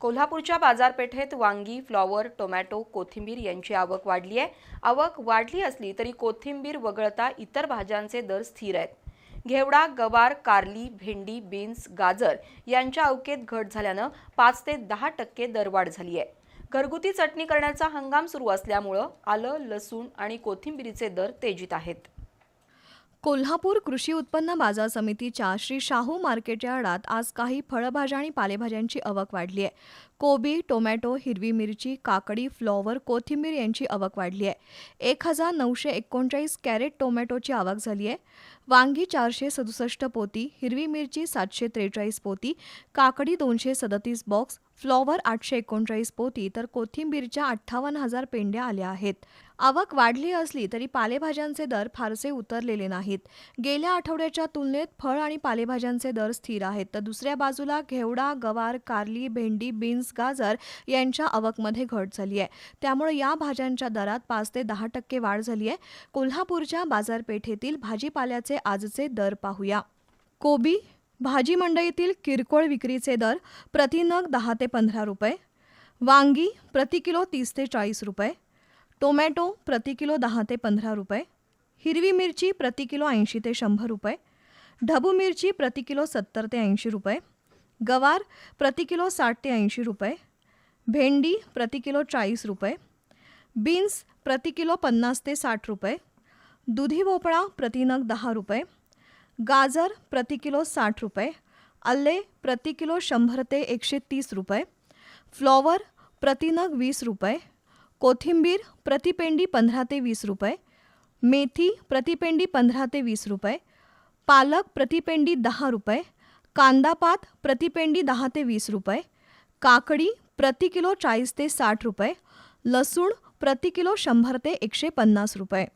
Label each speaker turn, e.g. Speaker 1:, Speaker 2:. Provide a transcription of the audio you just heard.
Speaker 1: कोल्हापूरच्या बाजारपेठेत वांगी फ्लॉवर टोमॅटो कोथिंबीर यांची आवक वाढली आहे. आवक वाढली असली तरी कोथिंबीर वगळता इतर भाज्यांचे दर स्थिर आहेत. घेवडा गवार कारली भेंडी बीन्स गाजर यांच्या अवकेत घट झाल्यानं पाच ते दहा टक्के दरवाढ झाली आहे. घरगुती चटणी करण्याचा हंगाम सुरू असल्यामुळं आलं लसूण आणि कोथिंबिरीचे दर तेजीत आहेत.
Speaker 2: कोल्हापूर कृषी उत्पन्न बाजार समितीच्या श्री शाहू मार्केट यार्डात आज काही फळभाज्या आणि पालेभाज्यांची आवक वाढली आहे. कोबी टोमॅटो हिरवी मिरची काकडी फ्लॉवर कोथिंबीर यांची आवक वाढली आहे. एक हजार नऊशे एकोणचाळीस कॅरेट टोमॅटोची आवक झाली आहे. वांगी चारशे सदुसष्ट पोती हिरवी मिरची सातशे त्रेचाळीस पोती काकडी दोनशे सदतीस बॉक्स फ्लॉवर आठशे एकोणचाळीस पोती तर कोथिंबीरच्या अठ्ठावन्न हजार पेंड्या आल्या आहेत. आवक वाढली असली तरी पालेभाज्यांचे दर फारसे उतरलेले नाहीत. गेल्या आठवड्याच्या तुलनेत फळ आणि पालेभाज्यांचे दर स्थिर आहेत. तर दुसऱ्या बाजूला घेवडा गवार कारली भेंडी बीन्स गाजर यांच्या आवकमध्ये घट झाली आहे. त्यामुळे या भाज्यांच्या दरात पाच ते दहा टक्के वाढ झाली आहे. कोल्हापूरच्या बाजारपेठेतील भाजीपाल्याचे आजचे दर पाहूया. कोबी भाजी मंडईतील किरकोळ विक्रीचे दर प्रतिनग दहा ते पंधरा रुपये. वांगी प्रति किलो तीस ते चाळीस रुपये. टोमॅटो प्रति किलो दहा ते पंधरा रुपये, हिरवी मिरची प्रति किलो ऐंशी ते शंभर रुपये, ढबू मिरची प्रति किलो सत्तर ते ऐंशी रुपये, गवार प्रति किलो साठ ते ऐंशी रुपये, भेंडी प्रति किलो चाळीस रुपये, बीन्स प्रति किलो पन्नास ते साठ रुपये, दुधी भोपळा प्रतिनग दहा रुपये, गाजर प्रति किलो साठ रुपये, आले प्रति किलो शंभर ते एकशे तीस रुपये, फ्लॉवर प्रतिनग वीस रुपये कोथिंबीर प्रतिपेंडी पंधरा ते वीस रुपये मेथी प्रतिपेंडी पंधरा ते वीस रुपये पालक प्रतिपेंडी दहा रुपये कांदापात प्रतिपेंडी दहा ते वीस रुपये काकडी प्रति किलो चाळीस ते साठ रुपये लसूण प्रति किलो शंभर ते एकशे पन्नास रुपये.